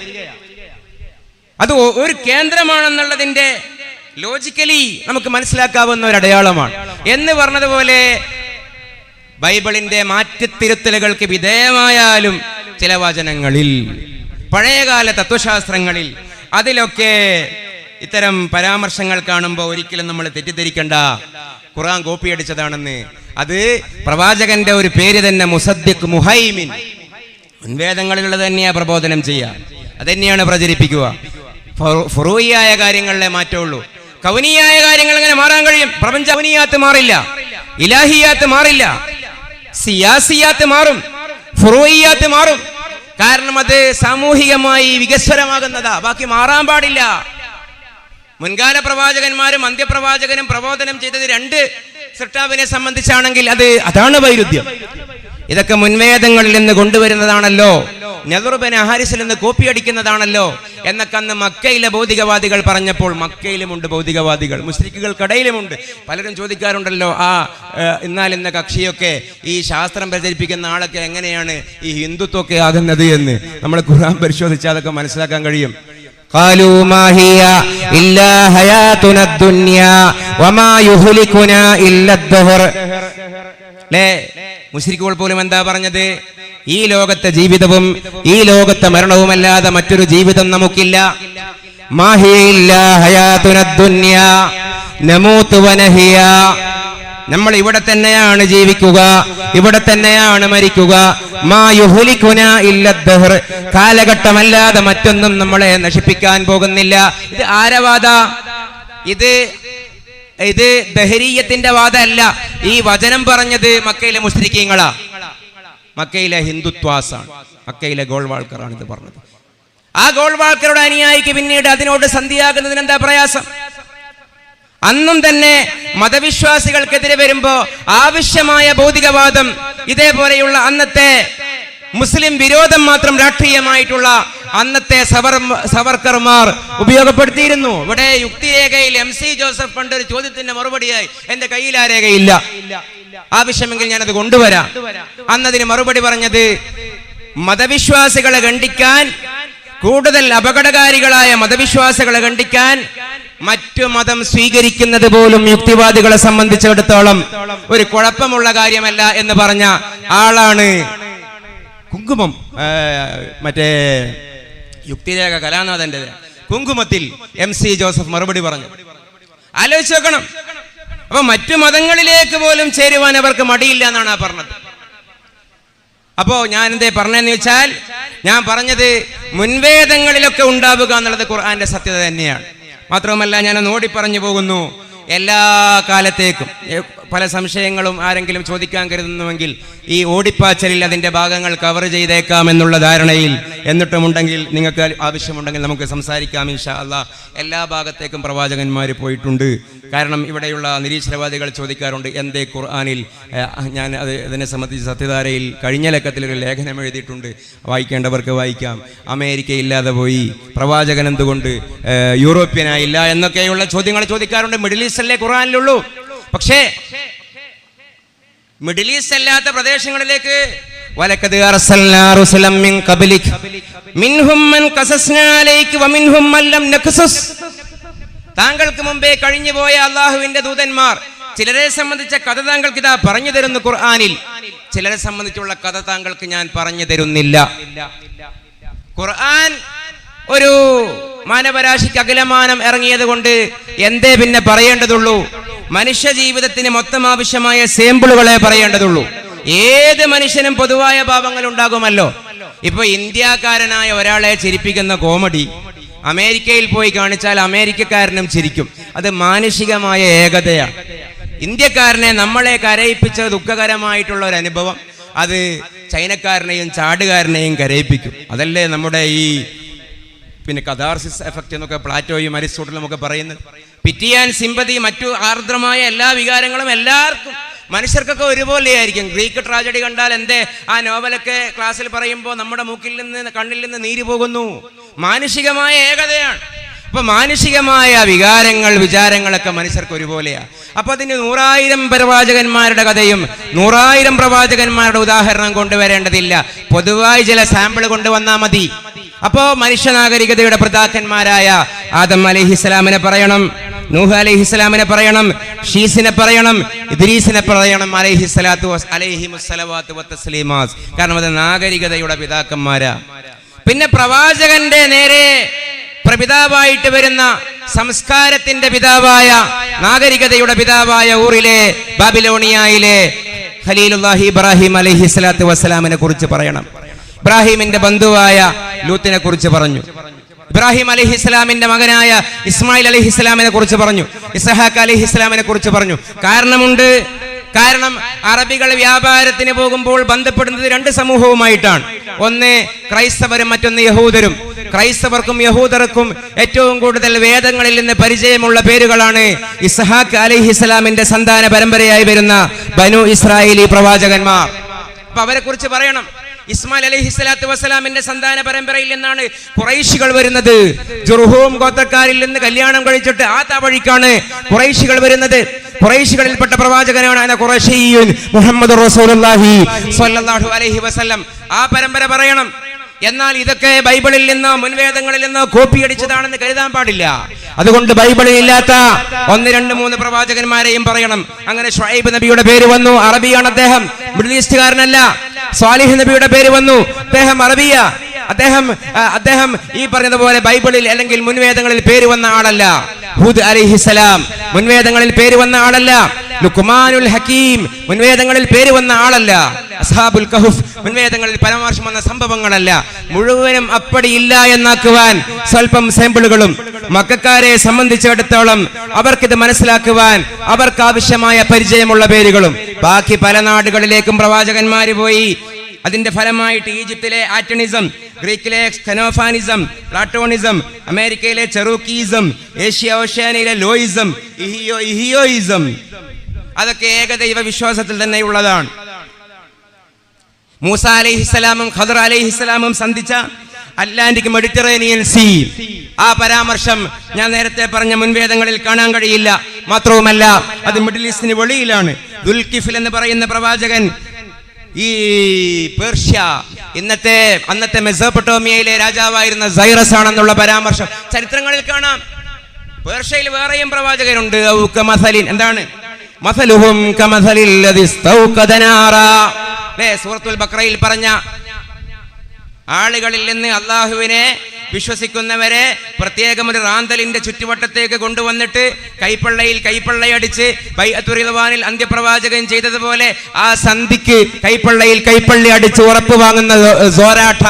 അത് ഒരു കേന്ദ്രമാണെന്നുള്ളതിന്റെ ലോജിക്കലി നമുക്ക് മനസ്സിലാക്കാവുന്ന ഒരു അടയാളമാണ്. എന്ന് പറഞ്ഞതുപോലെ ബൈബിളിന്റെ മാറ്റിത്തിരുത്തലുകൾക്ക് വിധേയമായാലും ചില വചനങ്ങളിൽ പഴയകാല തത്വശാസ്ത്രങ്ങളിൽ അതിലൊക്കെ ഇത്തരം പരാമർശങ്ങൾ കാണുമ്പോൾ ഒരിക്കലും നമ്മൾ തെറ്റിദ്ധരിക്കേണ്ട. ഖുറാൻ കോപ്പി അടിച്ചതാണെന്ന്. അത് പ്രവാചകന്റെ ഒരു പേര് തന്നെ മുസദ്ദിഖ് മുഹൈമിൻ. മുൻവേദങ്ങളിലുള്ളത് തന്നെയാ പ്രബോധനം ചെയ്യുക അതന്നെയാണ് പ്രചരിപ്പിക്കുക. ഫുറൂയിയായ കാര്യങ്ങളിലെ മാറ്റമുള്ളൂ. കൗനിയായ കാര്യങ്ങൾ എങ്ങനെ മാറാൻ കഴിയും? പ്രപഞ്ച കൗനിയാത്ത് മാറില്ല. ഇലാഹിയാത്ത് മാറില്ല. സിയാസിയാത്ത് മാറും. ഫുറൂയിയാത്ത് മാറും. കാരണം അത് സാമൂഹികമായി വികസ്വരമാകുന്നതാ. ബാക്കി മാറാൻ പാടില്ല. മുൻകാല പ്രവാചകന്മാരും അന്ത്യപ്രവാചകനും പ്രബോധനം ചെയ്തത് രണ്ട് സൃഷ്ടാവിനെ സംബന്ധിച്ചാണെങ്കിൽ അത് അതാണ് വൈരുദ്ധ്യം. ഇതൊക്കെ മുൻവേദങ്ങളിൽ നിന്ന് കൊണ്ടുവരുന്നതാണല്ലോ നെഹ്റുബൻ ഹാരിസിൽ നിന്ന് കോപ്പി അടിക്കുന്നതാണല്ലോ എന്നൊക്കെ അന്ന് മക്കയിലെ ഭൗതികവാദികൾ പറഞ്ഞപ്പോൾ മക്കയിലുമുണ്ട് ഭൗതികവാദികൾ മുസ്ലിക്കുകൾക്കിടയിലുമുണ്ട് പലരും ചോദിക്കാറുണ്ടല്ലോ ആ ഏഹ്, എന്നാൽ ഇന്ന കക്ഷിയൊക്കെ ഈ ശാസ്ത്രം പ്രചരിപ്പിക്കുന്ന ആളൊക്കെ എങ്ങനെയാണ് ഈ ഹിന്ദുത്വമൊക്കെ ആകുന്നത് എന്ന് നമ്മൾ ഖുർആൻ പരിശോധിച്ചാൽ അതൊക്കെ മനസ്സിലാക്കാൻ കഴിയും قالوا ما هي إلا حياتنا الدنيا وما يهلكنا إلا الدهر ലേ മുസ്ലിക്കുകൾ പോലും എന്താ പറഞ്ഞത്? ഈ ലോകത്തെ ജീവിതവും ഈ ലോകത്തെ മരണവുമല്ലാതെ മറ്റൊരു ജീവിതം നമുക്കില്ല. നമ്മൾ ഇവിടെ തന്നെയാണ് ജീവിക്കുക ഇവിടെ തന്നെയാണ് മരിക്കുക. കാലഘട്ടമല്ലാതെ മറ്റൊന്നും നമ്മളെ നശിപ്പിക്കാൻ പോകുന്നില്ല. ഇത് ആരവാദ? ഇത് ഇത് ദഹരീയത്തിന്റെ വാദമല്ല ഈ വചനം പറഞ്ഞത് മക്കയിലെ മുസ്ലിക്കീങ്ങളാ. മക്കയിലെ ഹിന്ദുത്വാസാണ്. മക്കയിലെ ഗോൾവാൾക്കറാണ് ഇത് പറഞ്ഞത്. ആ ഗോൾവാൾക്കറുടെ അനുയായിക്ക് പിന്നീട് അതിനോട് സന്ധിയാകുന്നതിന് എന്താ പ്രയാസം? അന്നും തന്നെ മതവിശ്വാസികൾക്കെതിരെ വരുമ്പോ ആവശ്യമായ ഭൗതികവാദം ഇതേപോലെയുള്ള അന്നത്തെ മുസ്ലിം വിരോധം മാത്രം രാഷ്ട്രീയമായിട്ടുള്ള അന്നത്തെ സവർ സവർക്കർമാർ ഉപയോഗപ്പെടുത്തിയിരുന്നു. ഇവിടെ യുക്തിരേഖയിൽ എം സി ജോസഫ് പണ്ട് ഒരു ചോദ്യത്തിന്റെ മറുപടിയായി എന്റെ കയ്യിൽ ആ രേഖയില്ല. ആവശ്യമെങ്കിൽ ഞാനത് കൊണ്ടുവരാം. അന്നതിന് മറുപടി പറഞ്ഞത് മതവിശ്വാസികളെ ഖണ്ഡിക്കാൻ കൂടുതൽ അപകടകാരികളായ മതവിശ്വാസികളെ ഖണ്ഡിക്കാൻ മറ്റു മതം സ്വീകരിക്കുന്നത് പോലും യുക്തിവാദികളെ സംബന്ധിച്ചിടത്തോളം ഒരു കുഴപ്പമുള്ള കാര്യമല്ല എന്ന് പറഞ്ഞ ആളാണ് കുങ്കുമം മറ്റേ യുക്തിരേഖ കലാനാഥന്റെ കുങ്കുമത്തിൽ എം സി ജോസഫ് മറുപടി പറഞ്ഞു. ആലോചിച്ച് നോക്കണം. അപ്പൊ മറ്റു മതങ്ങളിലേക്ക് പോലും ചേരുവാൻ അവർക്ക് മടിയില്ല എന്നാണ് ആ പറഞ്ഞത്. അപ്പോ ഞാൻ എന്തേ പറഞ്ഞതെന്ന് വെച്ചാൽ ഞാൻ പറഞ്ഞത് മുൻവേദങ്ങളിലൊക്കെ ഉണ്ടാവുക എന്നുള്ളത് ഖുർആന്റെ സത്യത തന്നെയാണ്. മാത്രവുമല്ല ഞാൻ ഓടി പറഞ്ഞു പോകുന്നു. എല്ലാ കാലത്തേക്കും പല സംശയങ്ങളും ആരെങ്കിലും ചോദിക്കാൻ കരുതുന്നുവെങ്കിൽ ഈ ഓടിപ്പാച്ചലിൽ അതിന്റെ ഭാഗങ്ങൾ കവർ ചെയ്തേക്കാം എന്നുള്ള ധാരണയിൽ എന്നിട്ടുമുണ്ടെങ്കിൽ നിങ്ങൾക്ക് ആവശ്യമുണ്ടെങ്കിൽ നമുക്ക് സംസാരിക്കാം ഇൻഷാ അല്ല. എല്ലാ ഭാഗത്തേക്കും പ്രവാചകന്മാർ പോയിട്ടുണ്ട്. കാരണം ഇവിടെയുള്ള നിരീശ്വരവാദികൾ ചോദിക്കാറുണ്ട് എന്തേ ഖുർആാനിൽ? ഞാൻ അത് ഇതിനെ സംബന്ധിച്ച് സത്യധാരയിൽ കഴിഞ്ഞ ലക്കത്തിൽ ഒരു ലേഖനം എഴുതിയിട്ടുണ്ട്. വായിക്കേണ്ടവർക്ക് വായിക്കാം. അമേരിക്ക ഇല്ലാതെ പോയി പ്രവാചകൻ എന്തുകൊണ്ട് യൂറോപ്യനായില്ല എന്നൊക്കെയുള്ള ചോദ്യങ്ങൾ ചോദിക്കാറുണ്ട്. മിഡിൽ ഈസ്റ്റ് അല്ലേ ഖുർആാനിലുള്ളൂ. പക്ഷേ മിഡിൽ ഈസ്റ്റ് അല്ലാത്ത പ്രദേശങ്ങളിലേക്ക് താങ്കൾക്ക് മുമ്പേ കഴിഞ്ഞു പോയ അള്ളാഹുവിന്റെ ദൂതന്മാർ ചിലരെ സംബന്ധിച്ച കഥ താങ്കൾക്ക് ഇതാ പറഞ്ഞു തരുന്നു ഖുർആാനിൽ. ചിലരെ സംബന്ധിച്ചുള്ള കഥ താങ്കൾക്ക് ഞാൻ പറഞ്ഞു തരുന്നില്ല. ഖുർആൻ ഒരു മാനവരാശിക്ക് അഖിലമാനം ഇറങ്ങിയത് കൊണ്ട് എന്തേ പിന്നെ പറയേണ്ടതുള്ളൂ? മനുഷ്യ ജീവിതത്തിന് മൊത്തം ആവശ്യമായ സാമ്പിളുകളെ പറയേണ്ടതുള്ളൂ. ഏത് മനുഷ്യനും പൊതുവായ ഭാവങ്ങൾ ഉണ്ടാകുമല്ലോ ഇപ്പൊ ഇന്ത്യക്കാരനായ ഒരാളെ ചിരിപ്പിക്കുന്ന കോമഡി അമേരിക്കയിൽ പോയി കാണിച്ചാൽ അമേരിക്കക്കാരനും ചിരിക്കും. അത് മാനുഷികമായ ഏകതയാണ് ഇന്ത്യക്കാരനെ നമ്മളെ കരയിപ്പിച്ച ദുഃഖകരമായിട്ടുള്ള ഒരു അനുഭവം അത് ചൈനക്കാരനെയും ചാടുകാരനെയും കരയിപ്പിക്കും. അതല്ലേ നമ്മുടെ ഈ പിന്നെ കഥാർസിസ് എഫക്റ്റ് എന്നൊക്കെ പ്ലാറ്റോയും അരിസ്റ്റോട്ടലും ഒക്കെ പറയുന്നത്. പിറ്റിയാൻ സിമ്പതി മറ്റു ആർദ്രമായ എല്ലാ വികാരങ്ങളും എല്ലാവർക്കും മനുഷ്യർക്കൊക്കെ ഒരുപോലെയായിരിക്കും. ഗ്രീക്ക് ട്രാജഡി കണ്ടാൽ എന്തേ? ആ നോവലൊക്കെ ക്ലാസ്സിൽ പറയുമ്പോൾ നമ്മുടെ മൂക്കിൽ നിന്ന് കണ്ണിൽ നിന്ന് നീര് പോകുന്നു. മാനുഷികമായ ഏകതയാണ്. അപ്പൊ മാനുഷികമായ വികാരങ്ങൾ വിചാരങ്ങളൊക്കെ മനുഷ്യർക്ക് ഒരുപോലെയാ. അപ്പൊ അതിന് നൂറായിരം പ്രവാചകന്മാരുടെ കഥയും നൂറായിരം പ്രവാചകന്മാരുടെ ഉദാഹരണം കൊണ്ടുവരേണ്ടതില്ല. പൊതുവായി ചില സാമ്പിൾ കൊണ്ടുവന്നാൽ മതി. അപ്പോ മനുഷ്യ നാഗരികതയുടെ പ്രതാക്കന്മാരായ ആദം അലഹിസ്സലാമിനെ പറയണം. നൂഹ് അലൈഹി സ്വലാമിനെ പറയണം ഷീസിനെ പറയണം ഇദ്രീസിനെ പറയണം അലൈഹി സ്വലാത്തു അലൈഹി വത്തസ്ലീമാസ് കാരണം അത് നാഗരികതയുടെ പിതാക്കന്മാരാ. പിന്നെ പ്രവാചകന്റെ നേരെ പ്രപിതാവായിട്ട് വരുന്ന സംസ്കാരത്തിന്റെ പിതാവായ നാഗരികതയുടെ പിതാവായ ഊറിലെ ബാബിലോണിയയിലെ ഖലീലുല്ലാഹി ഇബ്രാഹിം അലൈഹി സ്വലാത്തു വസ്സലാമിനെ കുറിച്ച് പറയണം. ഇബ്രാഹിമിന്റെ ബന്ധുവായ ലൂത്തിനെ കുറിച്ച് പറഞ്ഞു. ഇബ്രാഹിം അലഹി ഇസ്ലാമിന്റെ മകനായ ഇസ്മായിൽ അലഹി ഇസ്ലാമിനെ കുറിച്ച് പറഞ്ഞു. ഇസഹാഖ് അലഹി ഇസ്ലാമിനെ കുറിച്ച് പറഞ്ഞു. കാരണമുണ്ട് കാരണം അറബികൾ വ്യാപാരത്തിന് പോകുമ്പോൾ ബന്ധപ്പെടുന്നത് രണ്ട് സമൂഹവുമായിട്ടാണ്. ഒന്ന് ക്രൈസ്തവരും മറ്റൊന്ന് യഹൂദരും. ക്രൈസ്തവർക്കും യഹൂദർക്കും ഏറ്റവും കൂടുതൽ വേദങ്ങളിൽ നിന്ന് പരിചയമുള്ള പേരുകളാണ് ഇസ്ഹാഖ് അലൈഹി ഇസ്ലാമിന്റെ സന്താന പരമ്പരയായി വരുന്ന ബനു ഇസ്രായേലി പ്രവാചകന്മാർ. അപ്പൊ അവരെ കുറിച്ച് പറയണം. ഇസ്മായിൽ അലൈഹി സ്വലാത്തു വസ്സലാമിന്റെ സന്താന പരമ്പരയിൽ നിന്നാണ് കുറൈശികൾ വരുന്നത്. ജുർഹൂം ഗോത്രക്കാരിൽ നിന്ന് കല്യാണം കഴിച്ചിട്ട് ആ തവഴിക്കാണ് കുറൈശികൾ വരുന്നത്. കുറൈശികളിൽപ്പെട്ട പ്രവാചകനാണ് മുഹമ്മദ് റസൂലുള്ളാഹി സ്വല്ലല്ലാഹു അലൈഹി വസല്ലം. ആ പരമ്പര പറയണം. എന്നാൽ ഇതൊക്കെ ബൈബിളിൽ നിന്നോ മുൻവേദങ്ങളിൽ നിന്നോ കോപ്പി അടിച്ചതാണെന്ന് കരുതാൻ പാടില്ല. അതുകൊണ്ട് ബൈബിളിൽ ഇല്ലാത്ത ഒന്ന് രണ്ട് മൂന്ന് പ്രവാചകന്മാരെയും പറയണം. അങ്ങനെ ഷായിബ് നബിയുടെ പേര് വന്നു. അറബിയാണ് അദ്ദേഹം. മിഡിൽ ഈസ്റ്റുകാരനല്ല. സ്വാലിഹ് നബിയുടെ പേര് വന്നു. അദ്ദേഹം അറബിയ. അദ്ദേഹം അദ്ദേഹം ഈ പറഞ്ഞതുപോലെ ബൈബിളിൽ അല്ലെങ്കിൽ മുൻവേദങ്ങളിൽ പേര് വന്ന ആളല്ല. ഹുദ് അലിഹിസലാം മുൻവേദങ്ങളിൽ പേര് വന്ന ആളല്ല. ലുക്മാനുൽ ഹക്കീം മുൻവേദങ്ങളിൽ പേര് വന്ന ആളല്ല. അസ്ഹാബുൽ കഹുഫ് മുൻവേദങ്ങളിൽ പരാമർശം വന്ന സംഭവങ്ങളല്ല. മുഴുവനും അപ്പടിയില്ല എന്നാക്കുവാൻ സ്വല്പം സാമ്പിളുകളും മക്കാരെ സംബന്ധിച്ചിടത്തോളം അവർക്കിത് മനസ്സിലാക്കുവാൻ അവർക്ക് ആവശ്യമായ പരിചയമുള്ള പേരുകളും. ബാക്കി പല നാടുകളിലേക്കും പ്രവാചകന്മാര് പോയി. അതിന്റെ ഫലമായിട്ട് ഈജിപ്തിലെ ആറ്റണിസം ഗ്രീക്കിലെ സ്കനോഫാനിസം പ്ലാട്ടോണിസം അമേരിക്കയിലെ ചെറൂക്കീസം ഏഷ്യ ഓഷ്യാനയിലെ ലോയിസം ഇഹിയോ ഇഹിയോയിസം അതൊക്കെ ഏകദൈവ വിശ്വാസത്തിൽ തന്നെ ഉള്ളതാണ്. മൂസ അലൈഹിസ്സലാമും ഖദർ അലൈഹിസ്സലാമും സന്ധിച്ച അറ്റ്ലാന്റിക് മെഡിറ്ററേനിയൻ സീ. ആ പരാമർശം ഞാൻ നേരത്തെ പറഞ്ഞ മുൻവേദങ്ങളിൽ കാണാൻ കഴിയില്ല. മാത്രവുമല്ല അത് മിഡിൽ ഈസ്റ്റിന് വെളിയിലാണ്. ദുൽകിഫിൽ എന്ന് പറയുന്ന പ്രവാചകൻ ഈ പേർഷ്യ ഇന്നത്തെ അന്നത്തെ മെസോപ്പൊട്ടോമിയയിലെ രാജാവായിരുന്ന സൈറസ് ആണെന്നുള്ള പരാമർശം ചരിത്രങ്ങളിൽ കാണാം. പേർഷ്യയിൽ വേറെയും പ്രവാചകരുണ്ട്. എന്താണ്? മസലുഹും സൂറത്തുൽ ബക്രയിൽ പറഞ്ഞ ആളുകളിൽ നിന്ന് അള്ളാഹുവിനെ വിശ്വസിക്കുന്നവരെ പ്രത്യേകം ഒരു റാന്തലിന്റെ ചുറ്റുവട്ടത്തേക്ക് കൊണ്ടുവന്നിട്ട് കൈപ്പള്ളയിൽ കൈപ്പള്ളയടിച്ച് ബൈഅത്തുറിൽവാനിൽ അന്ത്യപ്രവാചകൻ ചെയ്തതുപോലെ ആ സന്ധിക്ക് കൈപ്പള്ളയിൽ കൈപ്പള്ളി അടിച്ച് ഉറപ്പ് വാങ്ങുന്ന സോരാട്ട.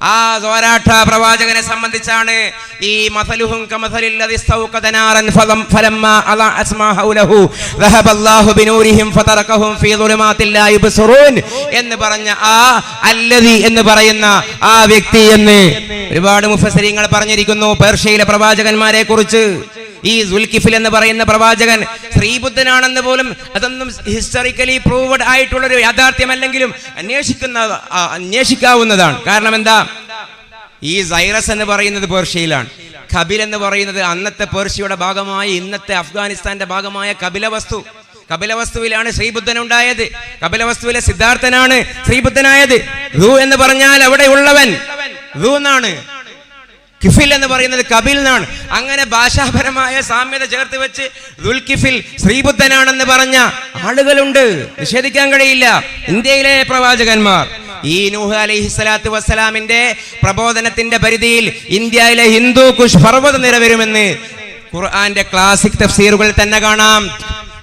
ആ സോരാട്ട പ്രവാചകനെ സംബന്ധിച്ചാണ് ഈ മസലുഹും കമസലിൽ ലദി സ്തൗഖദ നാറൻ ഫലം ഫലമ്മ അല അസ്മാ ഹൗലഹു. ദഹബല്ലാഹു ബിനൂരിഹിം ഫതറകഹും ഫീ ظلمات ലാ يبصرون എന്ന് പറഞ്ഞ ആ അല്ലദി എന്ന് പറയുന്ന ആ വ്യക്തി എന്ന് ഒരുപാട് മുഫസരിങ്ങൾ പറഞ്ഞിരിക്കുന്നു. പേർഷ്യയിലെ പ്രവാചകന്മാരെ കുറിച്ച് ഈ സുൽക്കിഫിൽ എന്ന് പറയുന്ന പ്രവാചകൻ ശ്രീബുദ്ധനാണെന്ന് പോലും അതൊന്നും ഹിസ്റ്ററിക്കലി പ്രൂവഡ് ആയിട്ടുള്ള ഒരു യാഥാർത്ഥ്യമല്ലെങ്കിലും അന്വേഷിക്കുന്ന അന്വേഷിക്കാവുന്നതാണ്. കാരണം എന്താ? ഈ സൈറസ് എന്ന് പറയുന്നത് പേർഷ്യയിലാണ്. കബിൽ എന്ന് പറയുന്നത് അന്നത്തെ പേർഷ്യയുടെ ഭാഗമായ ഇന്നത്തെ അഫ്ഗാനിസ്ഥാന്റെ ഭാഗമായ കപിലവസ്തു കപിലവസ്തുവിലാണ് ശ്രീബുദ്ധൻ ഉണ്ടായത്. കപിലവസ്തുവിലെ സിദ്ധാർത്ഥനാണ് ശ്രീബുദ്ധനായത്. റൂ എന്ന് പറഞ്ഞാൽ അവിടെ ഉള്ളവൻ. എന്നാണ്. കിഫിൽ എന്ന് പറയുന്നത് കപിൽ എന്നാണ് അങ്ങനെ ഭാഷാപരമായ സാമ്യത ചേർത്ത് വെച്ച് ദുൽകിഫിൽ ശ്രീബുദ്ധനാണെന്ന് പറഞ്ഞ ആളുകളുണ്ട്. നിഷേധിക്കാൻ കഴിയില്ല. ഇന്ത്യയിലെ പ്രവാചകന്മാർ. ഈ നൂഹ് അലൈഹി സ്വലാത്തു വസ്സലാമിന്റെ പ്രബോധനത്തിന്റെ പരിധിയിൽ ഇന്ത്യയിലെ ഹിന്ദു കുഷ് പർവത നിര വരുമെന്ന് ഖുർആന്റെ ക്ലാസിക് തഫ്സീറുകളിൽ തന്നെ കാണാം.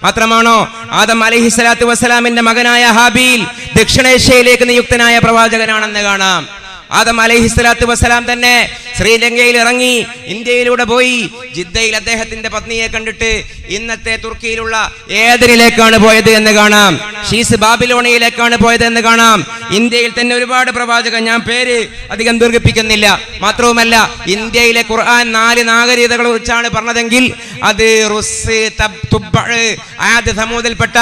മാത്രമാണോ? ആദം അലഹി സ്വലാത്തു വസ്സലാമിന്റെ മകനായ ഹാബീൽ ദക്ഷിണേഷ്യയിലേക്ക് നിയുക്തനായ പ്രവാചകനാണെന്ന് കാണാം. ആദം അലൈഹി സ്വലാത്തു വസ്സലാം തന്നെ ശ്രീലങ്കയിൽ ഇറങ്ങി ഇന്ത്യയിലൂടെ പോയി ജിദ്ദയിൽ അദ്ദേഹത്തിന്റെ പത്നിയെ കണ്ടിട്ട് ഇന്നത്തെ തുർക്കിയിലുള്ള ഏതിനിലേക്കാണ് പോയത് എന്ന് കാണാം. ഷീസ് ബാബിലോണിയിലേക്കാണ് പോയത് എന്ന് കാണാം. ഇന്ത്യയിൽ തന്നെ ഒരുപാട് പ്രവാചകൻ ഞാൻ പേര് അധികം ദീർഘിപ്പിക്കുന്നില്ല. മാത്രവുമല്ല ഇന്ത്യയിലെ ഖുർആൻ നാല് നാഗരീതകൾ കുറിച്ചാണ് പറഞ്ഞതെങ്കിൽ അത് റുസ് ആദ്യ സമൂഹത്തിൽപ്പെട്ട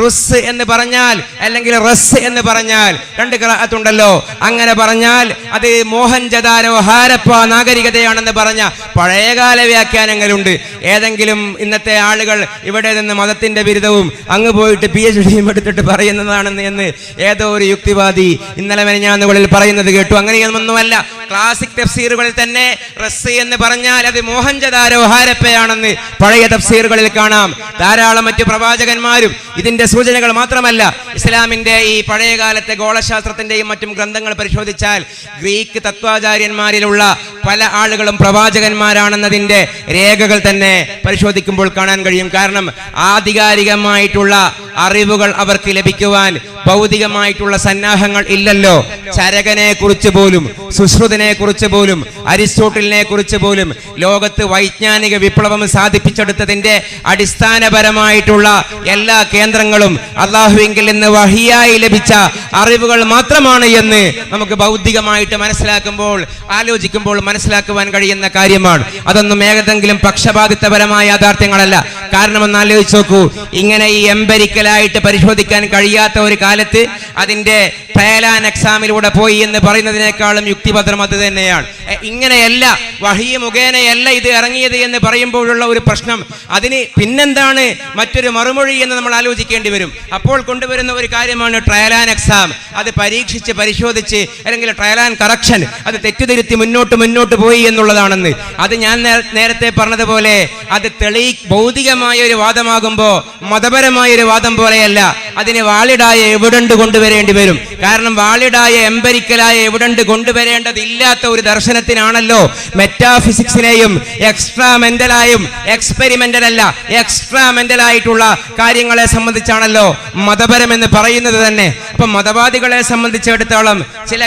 റുസ് എന്ന് പറഞ്ഞാൽ അല്ലെങ്കിൽ റസ് എന്ന് പറഞ്ഞാൽ രണ്ട് ഖിറാഅത്തുണ്ടല്ലോ. അങ്ങനെ പറഞ്ഞാൽ അത് മോഹൻജദാരോ ഹാരപ്പ നാഗരികതയാണെന്ന് പറഞ്ഞ പഴയകാല വ്യാഖ്യാനങ്ങളുണ്ട്. ഏതെങ്കിലും ഇന്നത്തെ ആളുകൾ ഇവിടെ നിന്ന് മതത്തിന്റെ ബിരുദവും അങ്ങ് പോയിട്ട് പി എച്ച് ഡിയും എടുത്തിട്ട് പറയുന്നതാണെന്ന് എന്ന് ഏതോ ഒരു യുക്തിവാദി ഇന്നലെ മെനഞ്ഞാന്നുകളിൽ പറയുന്നത് കേട്ടു. അങ്ങനെയൊന്നുമല്ല. ക്ലാസിക് തഫ്സീറുകളിൽ തന്നെ റസ് എന്ന് പറഞ്ഞാൽ അത് മോഹൻജദാരോ ഹാരപ്പയാണെന്ന് പഴയ തഫ്സീറുകളിൽ കാണാം. ധാരാളം മറ്റു പ്രവാചകന്മാരും ഇതിന്റെ സൂചനകൾ മാത്രമല്ല ഇസ്ലാമിന്റെ ഈ പഴയകാലത്തെ ഗോളശാസ്ത്രത്തിന്റെയും മറ്റും ഗ്രന്ഥങ്ങൾ പരിശോധിച്ചാൽ ഗ്രീക്ക് തത്വാചാര്യന്മാരിലുള്ള പല ആളുകളും പ്രവാചകന്മാരാണെന്നതിന്റെ രേഖകൾ തന്നെ പരിശോധിക്കുമ്പോൾ കാണാൻ കഴിയും. കാരണം ആധികാരികമായിട്ടുള്ള അറിവുകൾ അവർക്ക് ലഭിക്കുവാൻ ഭൗതികമായിട്ടുള്ള സന്നാഹങ്ങൾ ഇല്ലല്ലോ. ചരകനെ കുറിച്ച് പോലും സുശ്രുതനെ കുറിച്ച് പോലും അരിസ്റ്റോട്ടിലിനെ കുറിച്ച് പോലും ലോകത്ത് വൈജ്ഞാനിക വിപ്ലവം സാധിപ്പിച്ചെടുത്തതിന്റെ അടിസ്ഥാനപരമായിട്ടുള്ള എല്ലാ കേന്ദ്രങ്ങളും അള്ളാഹുവിങ്കിൽ നിന്ന് വഹിയായി ലഭിച്ച അറിവുകൾ മാത്രമാണ് എന്ന് നമുക്ക് ഭൗതികമായിട്ട് മനസ്സിലാക്കുമ്പോൾ ആലോചിക്കുമ്പോൾ മനസ്സിലാക്കുവാൻ കഴിയുന്ന കാര്യമാണ്. അതൊന്നും ഏതെങ്കിലും പക്ഷപാതിത്വപരമായ യാഥാർത്ഥ്യങ്ങളല്ല. കാരണം ഒന്ന് ആലോചിച്ച് നോക്കൂ. ഇങ്ങനെ ഈ എംപരിക്കലായിട്ട് പരിശോധിക്കാൻ കഴിയാത്ത ഒരു കാലത്ത് അതിന്റെ ട്രയൽ എക്സാമിലൂടെ പോയി എന്ന് പറയുന്നതിനേക്കാളും യുക്തിഭദ്രം അത് തന്നെയാണ്. ഇങ്ങനെയല്ല വഹിയ മുഖേനയല്ല ഇത് ഇറങ്ങിയത് എന്ന് പറയുമ്പോഴുള്ള ഒരു പ്രശ്നം. അതിന് പിന്നെന്താണ്? മറ്റൊരു മറുമൊഴി എന്ന് നമ്മൾ ആലോചിക്കേണ്ടി വരും. അപ്പോൾ കൊണ്ടുവരുന്ന ഒരു കാര്യമാണ് ട്രയൽ ആൻഡ് എക്സാം അത് പരീക്ഷിച്ച് പരിശോധിച്ച് അല്ലെങ്കിൽ ട്രയൽ ആൻഡ് കറക്ഷൻ. അത് തെറ്റുതിരുത്തി മുന്നോട്ട് മുന്നോട്ട് പോയി എന്നുള്ളതാണെന്ന്. അത് ഞാൻ നേരത്തെ പറഞ്ഞതുപോലെ അത് തെളി ഭൗതികമായ ഒരു വാദമാകുമ്പോൾ മതപരമായ ഒരു വാദം പോലെയല്ല. അതിന് വാളിഡായ എവിഡന്റ് കൊണ്ടുവരേണ്ടി വരും? കാരണം വാളിഡായ എംപരിക്കലായ എവിഡന്റ് കൊണ്ടുവരേണ്ടതില്ലാത്ത ഒരു ദർശനത്തിനാണല്ലോ മെറ്റാഫിസിക്സിനെയും എക്സ്ട്രാ മെന്റലായും എക്സ്പെരിമെന്റൽ അല്ല എക്സ്ട്രാ മെന്റൽ ആയിട്ടുള്ള കാര്യങ്ങളെ സംബന്ധിച്ചാണല്ലോ മതപരം എന്ന് പറയുന്നത് തന്നെ. അപ്പൊ മതവാദികളെ സംബന്ധിച്ചിടത്തോളം ചില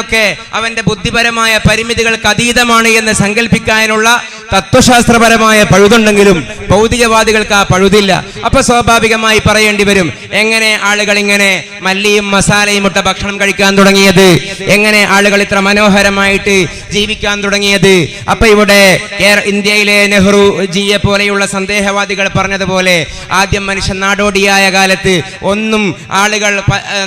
കാര്യങ്ങൾക്കൊക്കെ അവന്റെ ബുദ്ധിപരമായ പരിമിതികൾക്ക് അതീതമാണ് എന്ന് സങ്കല്പിക്കാനുള്ള തത്വശാസ്ത്രപരമായ പഴുതുണ്ടെങ്കിലും ഭൗതികവാദികൾക്ക് ആ പഴുതില്ല. അപ്പൊ സ്വാഭാവികമായി പറയേണ്ടി വരും എങ്ങനെ ആളുകൾ ഇങ്ങനെ മല്ലിയും മസാലയും ഇട്ട ഭക്ഷണം കഴിക്കാൻ തുടങ്ങിയത്? എങ്ങനെ ആളുകൾ ഇത്ര മനോഹരമായിട്ട് ജീവിക്കാൻ തുടങ്ങിയത്? അപ്പൊ ഇവിടെ ഇന്ത്യയിലെ നെഹ്റു ജിയെ പോലെയുള്ള സന്ദേഹവാദികൾ പറഞ്ഞതുപോലെ ആദ്യം മനുഷ്യൻ നാടോടിയായ കാലത്ത് ഒന്നും ആളുകൾ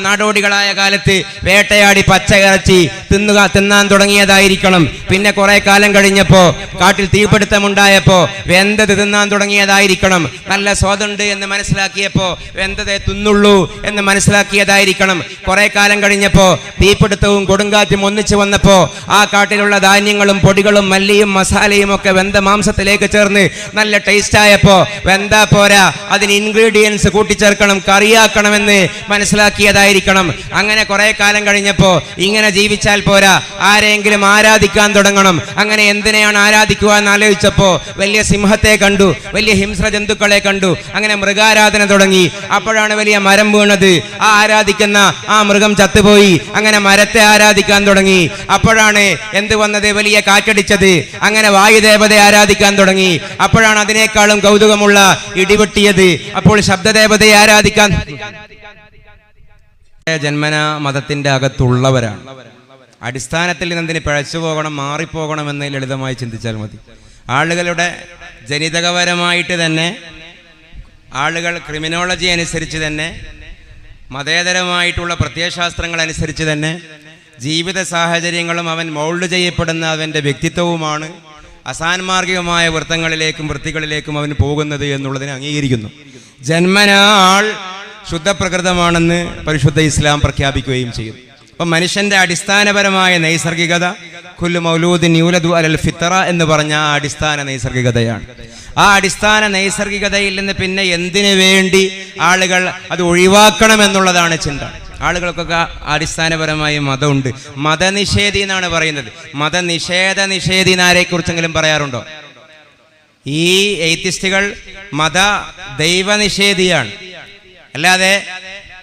നാടോടികളായ കാലത്ത് വേട്ടയാടി പച്ച ഇറച്ചി തിന്നുക തിന്നാൻ തുടങ്ങിയതായിരിക്കണം. പിന്നെ കുറെ കാലം കഴിഞ്ഞപ്പോ കാട്ടിൽ തീപിടുത്തമുണ്ടായപ്പോ വെന്തത് തിന്നാൻ തുടങ്ങിയതായിരിക്കണം. നല്ല സ്വാദുണ്ട് എന്ന് മനസ്സിലാക്കിയപ്പോ വെന്തതേ തിന്നുള്ളൂ എന്ന് മനസ്സിലാക്കിയതായിരിക്കണം. കുറെ കാലം കഴിഞ്ഞപ്പോ തീപിടുത്തവും കൊടുങ്കാറ്റും ഒന്നിച്ചു വന്നപ്പോ ആ കാട്ടിലുള്ള ധാന്യങ്ങളും പൊടികളും മല്ലിയും മസാലയും ഒക്കെ വെന്ത മാംസത്തിലേക്ക് ചേർന്ന് നല്ല ടേസ്റ്റ് ആയപ്പോ വെന്താ പോരാ അതിന് ഇൻഗ്രീഡിയൻസ് കൂട്ടിച്ചേർക്കണം കറിയാക്കണമെന്ന് മനസ്സിലാക്കിയതായിരിക്കണം. അങ്ങനെ കുറെ കാലം കഴിഞ്ഞപ്പോ ഇങ്ങനെ ജീവിച്ചാൽ പോരാ ആരെങ്കിലും ആരാധിക്കാൻ തുടങ്ങണം. അങ്ങനെ എന്തിനെയാണ് ആരാധിക്കുക എന്ന് ആലോചിച്ചപ്പോ വലിയ സിംഹത്തെ കണ്ടു വലിയ ഹിംസ്ര ജന്തുക്കളെ കണ്ടു അങ്ങനെ മൃഗാരാധന തുടങ്ങി. അപ്പോഴാണ് വലിയ മരം വീണത്. ആ ആരാധിക്കുന്ന ആ മൃഗം ചത്തുപോയി. അങ്ങനെ മരത്തെ ആരാധിക്കാൻ തുടങ്ങി. അപ്പോഴാണ് എന്ത് വന്നത്? വലിയ കാറ്റടിച്ചത്. അങ്ങനെ വായുദേവതയെ ആരാധിക്കാൻ തുടങ്ങി. അപ്പോഴാണ് അതിനേക്കാളും കൗതുകമുള്ള ഇടിവെട്ടിയത്. അപ്പോൾ ശബ്ദദേവതയെ ആരാധിക്കാൻ ജന്മന മതത്തിന്റെ അകത്തുള്ളവരാണ്. അടിസ്ഥാനത്തിൽ നിന്നതിന് പിഴച്ചു പോകണം മാറിപ്പോകണം എന്ന് ലളിതമായി ചിന്തിച്ചാൽ മതി. ആളുകളുടെ ജനിതകപരമായിട്ട് തന്നെ ആളുകൾ ക്രിമിനോളജി അനുസരിച്ച് തന്നെ മതേതരമായിട്ടുള്ള പ്രത്യയശാസ്ത്രങ്ങൾ അനുസരിച്ച് തന്നെ ജീവിത സാഹചര്യങ്ങളും അവൻ മോൾഡ് ചെയ്യപ്പെടുന്ന അവന്റെ വ്യക്തിത്വവുമാണ് അസാൻമാർഗികമായ വൃത്തങ്ങളിലേക്കും വൃത്തികളിലേക്കും അവൻ പോകുന്നത് എന്നുള്ളതിനെ അംഗീകരിക്കുന്നു. ജന്മനാൾ ശുദ്ധപ്രകൃതമാണെന്ന് പരിശുദ്ധ ഇസ്ലാം പ്രഖ്യാപിക്കുകയും ചെയ്യും. അപ്പം മനുഷ്യന്റെ അടിസ്ഥാനപരമായ നൈസർഗികത കുല്ലു മൗലൂദ് ന്യൂലദു അലൽ ഫിത്തറ എന്ന് പറഞ്ഞ ആ അടിസ്ഥാന നൈസർഗികതയാണ്. ആ അടിസ്ഥാന നൈസർഗികതയിൽ നിന്ന് പിന്നെ എന്തിനു വേണ്ടി ആളുകൾ അത് ഒഴിവാക്കണമെന്നുള്ളതാണ് ചിന്ത. ആളുകൾക്കൊക്കെ അടിസ്ഥാനപരമായി മതമുണ്ട്. മതനിഷേധി എന്നാണ് പറയുന്നത്. മതനിഷേധ നിഷേധി കുറിച്ചെങ്കിലും പറയാറുണ്ടോ? ഈ എയ്ത്തിസ്റ്റുകൾ മത ദൈവനിഷേധിയാണ്. അല്ലാതെ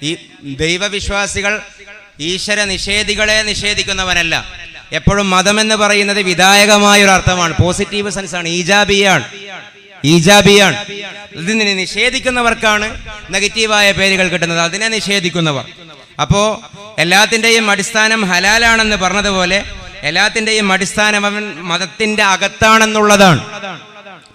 ഈ ദൈവവിശ്വാസികൾ ഈശ്വര നിഷേധികളെ നിഷേധിക്കുന്നവനല്ല. എപ്പോഴും മതം എന്ന് പറയുന്നത് വിധായകമായ ഒരു അർത്ഥമാണ് പോസിറ്റീവ് സെൻസ് ആണ്. ഈജാബിയാണ്. ഈജാബിയാണ്. ഇതിനെ നിഷേധിക്കുന്നവർക്കാണ് നെഗറ്റീവായ പേരുകൾ കിട്ടുന്നത്. അതിനെ നിഷേധിക്കുന്നവർ. അപ്പോ എല്ലാത്തിന്റെയും അടിസ്ഥാനം ഹലാലാണെന്ന് പറഞ്ഞതുപോലെ എല്ലാത്തിന്റെയും അടിസ്ഥാനം അവൻ മതത്തിന്റെ അകത്താണെന്നുള്ളതാണ്.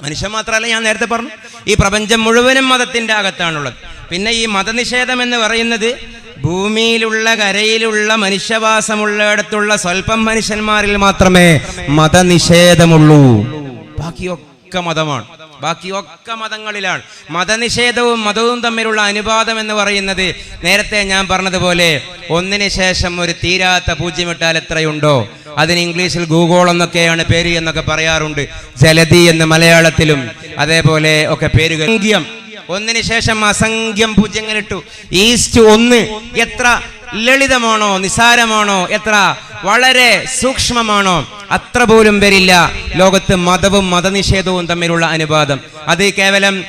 മനുഷ്യൻ മാത്രമല്ല ഞാൻ നേരത്തെ പറഞ്ഞു. ഈ പ്രപഞ്ചം മുഴുവനും മതത്തിന്റെ അകത്താണുള്ളത്. പിന്നെ ഈ മതനിഷേധം എന്ന് പറയുന്നത് ഭൂമിയിലുള്ള കരയിലുള്ള മനുഷ്യവാസമുള്ളിടത്തുള്ള സ്വല്പം മനുഷ്യന്മാരിൽ മാത്രമേ മതനിഷേധമുള്ളൂ. ബാക്കിയൊക്കെ മതമാണ്. ബാക്കിയൊക്കെ മതങ്ങളിലാണ്. മതനിഷേധവും മതവും തമ്മിലുള്ള അനുപാതം എന്ന് പറയുന്നത് നേരത്തെ ഞാൻ പറഞ്ഞതുപോലെ ഒന്നിന് ശേഷം ഒരു തീരാത്ത പൂജ്യമിട്ടാൽ എത്രയുണ്ടോ? അതിന് ഇംഗ്ലീഷിൽ ഗൂഗോൾ എന്നൊക്കെയാണ് പേര് എന്നൊക്കെ പറയാറുണ്ട്. ജലതി എന്ന് മലയാളത്തിലും അതേപോലെ ഒക്കെ പേരുകൾ. ഒന്നിന് ശേഷം അസംഖ്യം പൂജ്യങ്ങൾ ഇട്ടു. ഈസ്റ്റ് ഒന്ന്. എത്ര? ലളിതമാണോ നിസാരമാണോ എത്ര വളരെ സൂക്ഷ്മമാണോ അത്ര പോലും വരില്ല. ലോകത്ത് മതവും മതനിഷേധവും തമ്മിലുള്ള അനുപാതം. അത് കേവലം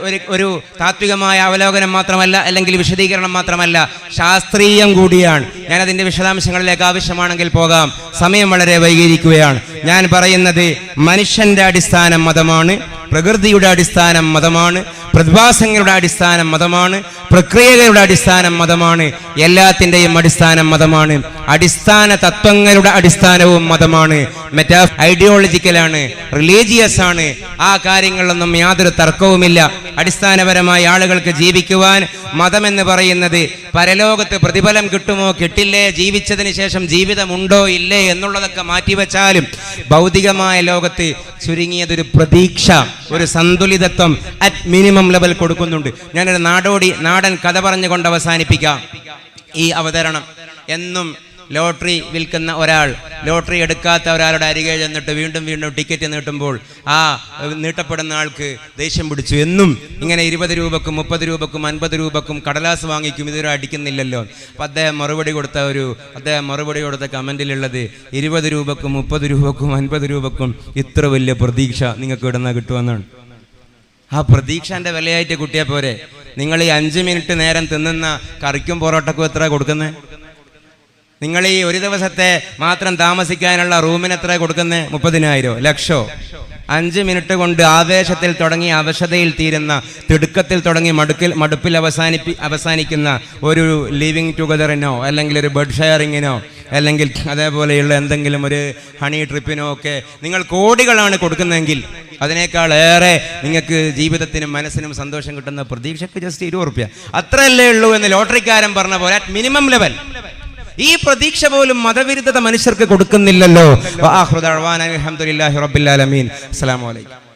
ഒരു ഒരു താത്വികമായ അവലോകനം മാത്രമല്ല അല്ലെങ്കിൽ വിശദീകരണം മാത്രമല്ല ശാസ്ത്രീയം കൂടിയാണ്. ഞാൻ അതിന്റെ വിശദാംശങ്ങളിലേക്ക് ആവശ്യമാണെങ്കിൽ പോകാം. സമയം വളരെ വൈകിയിരിക്കുകയാണ്. ഞാൻ പറയുന്നത് മനുഷ്യന്റെ അടിസ്ഥാനം മതമാണ് പ്രകൃതിയുടെ അടിസ്ഥാനം മതമാണ് പ്രതിഭാസങ്ങളുടെ അടിസ്ഥാനം മതമാണ് പ്രക്രിയകളുടെ അടിസ്ഥാനം മതമാണ്. എല്ലാത്തിന്റെയും അടിസ്ഥാനം മതമാണ്. അടിസ്ഥാന തത്വങ്ങളുടെ അടിസ്ഥാനവും മതമാണ്. മെറ്റാ ഐഡിയോളജിക്കലാണ് റിലീജിയസ് ആണ്. ആ കാര്യങ്ങളിലൊന്നും യാതൊരു തർക്കവുമില്ല. അടിസ്ഥാനപരമായി ആളുകൾക്ക് ജീവിക്കുവാൻ മതമെന്ന് പറയുന്നത് പരലോകത്ത് പ്രതിഫലം കിട്ടുമോ കിട്ടില്ലേ ജീവിച്ചതിന് ശേഷം ജീവിതമുണ്ടോ ഇല്ലേ എന്നുള്ളതൊക്കെ മാറ്റിവെച്ചാലും ഭൗതികമായ ലോകത്ത് ചുരുങ്ങിയതൊരു പ്രതീക്ഷ ഒരു സന്തുലിതത്വം അറ്റ് മിനിമം ലെവൽ കൊടുക്കുന്നുണ്ട്. ഞാനൊരു നാടോടി നാടൻ കഥ പറഞ്ഞുകൊണ്ട് അവസാനിപ്പിക്കാം. ഈ അവതരണം. എന്നും ലോട്ടറി വിൽക്കുന്ന ഒരാൾ ലോട്ടറി എടുക്കാത്ത ഒരാളുടെ അരികെ ചെന്നിട്ട് വീണ്ടും വീണ്ടും ടിക്കറ്റ് നീട്ടുമ്പോൾ ആ നീട്ടപ്പെടുന്ന ആൾക്ക് ദേഷ്യം പിടിച്ചു. എന്നും ഇങ്ങനെ ഇരുപത് രൂപക്കും മുപ്പത് രൂപക്കും അൻപത് രൂപക്കും കടലാസ് വാങ്ങിക്കും. ഇതുവരെ അടിക്കുന്നില്ലല്ലോ. അപ്പം അദ്ദേഹം മറുപടി കൊടുത്ത ഒരു അദ്ദേഹം മറുപടി കൊടുത്ത കമന്റിലുള്ളത് ഇരുപത് രൂപക്കും മുപ്പത് രൂപക്കും അൻപത് രൂപക്കും ഇത്ര വലിയ പ്രതീക്ഷ നിങ്ങൾക്ക് ഇടുന്ന കിട്ടുമെന്നാണ്. ആ പ്രതീക്ഷന്റെ വിലയായിട്ട് കുട്ടിയെ പോരെ. നിങ്ങൾ ഈ അഞ്ച് മിനിറ്റ് നേരം തിന്നുന്ന കറിക്കും പൊറോട്ടക്കും എത്ര കൊടുക്കുന്നത് നിങ്ങൾ ഈ ഒരു ദിവസത്തെ മാത്രം താമസിക്കാനുള്ള റൂമിന് എത്ര കൊടുക്കുന്നത് മുപ്പതിനായിരോ? ലക്ഷോ? അഞ്ച് മിനിറ്റ് കൊണ്ട് ആവേശത്തിൽ തുടങ്ങി അവശതയിൽ തീരുന്ന തിടുക്കത്തിൽ തുടങ്ങി മടുക്കിൽ മടുപ്പിൽ അവസാനിപ്പി അവസാനിക്കുന്ന ഒരു ലിവിങ് ടുഗദറിനോ അല്ലെങ്കിൽ ഒരു ബെഡ് ഷെയറിങ്ങിനോ അല്ലെങ്കിൽ അതേപോലെയുള്ള എന്തെങ്കിലും ഒരു ഹണി ട്രിപ്പിനോ ഒക്കെ നിങ്ങൾ കോടികളാണ് കൊടുക്കുന്നതെങ്കിൽ അതിനേക്കാൾ ഏറെ നിങ്ങൾക്ക് ജീവിതത്തിനും മനസ്സിനും സന്തോഷം കിട്ടുന്ന പ്രതീക്ഷയ്ക്ക് ജസ്റ്റ് ഇരുപത് റുപ്യ. അത്രയല്ലേ ഉള്ളൂ എന്ന് ലോട്ടറിക്കാരൻ പറഞ്ഞ പോലെ അറ്റ് മിനിമം ലെവൽ ഈ പ്രതീക്ഷ പോലും മതവിരുദ്ധത മനുഷ്യർക്ക് കൊടുക്കുന്നില്ലല്ലോ. അലഹമുല്ലാഹി റബ്ബിൽ ആലമീൻ. അസ്സലാമു അലൈക്കും.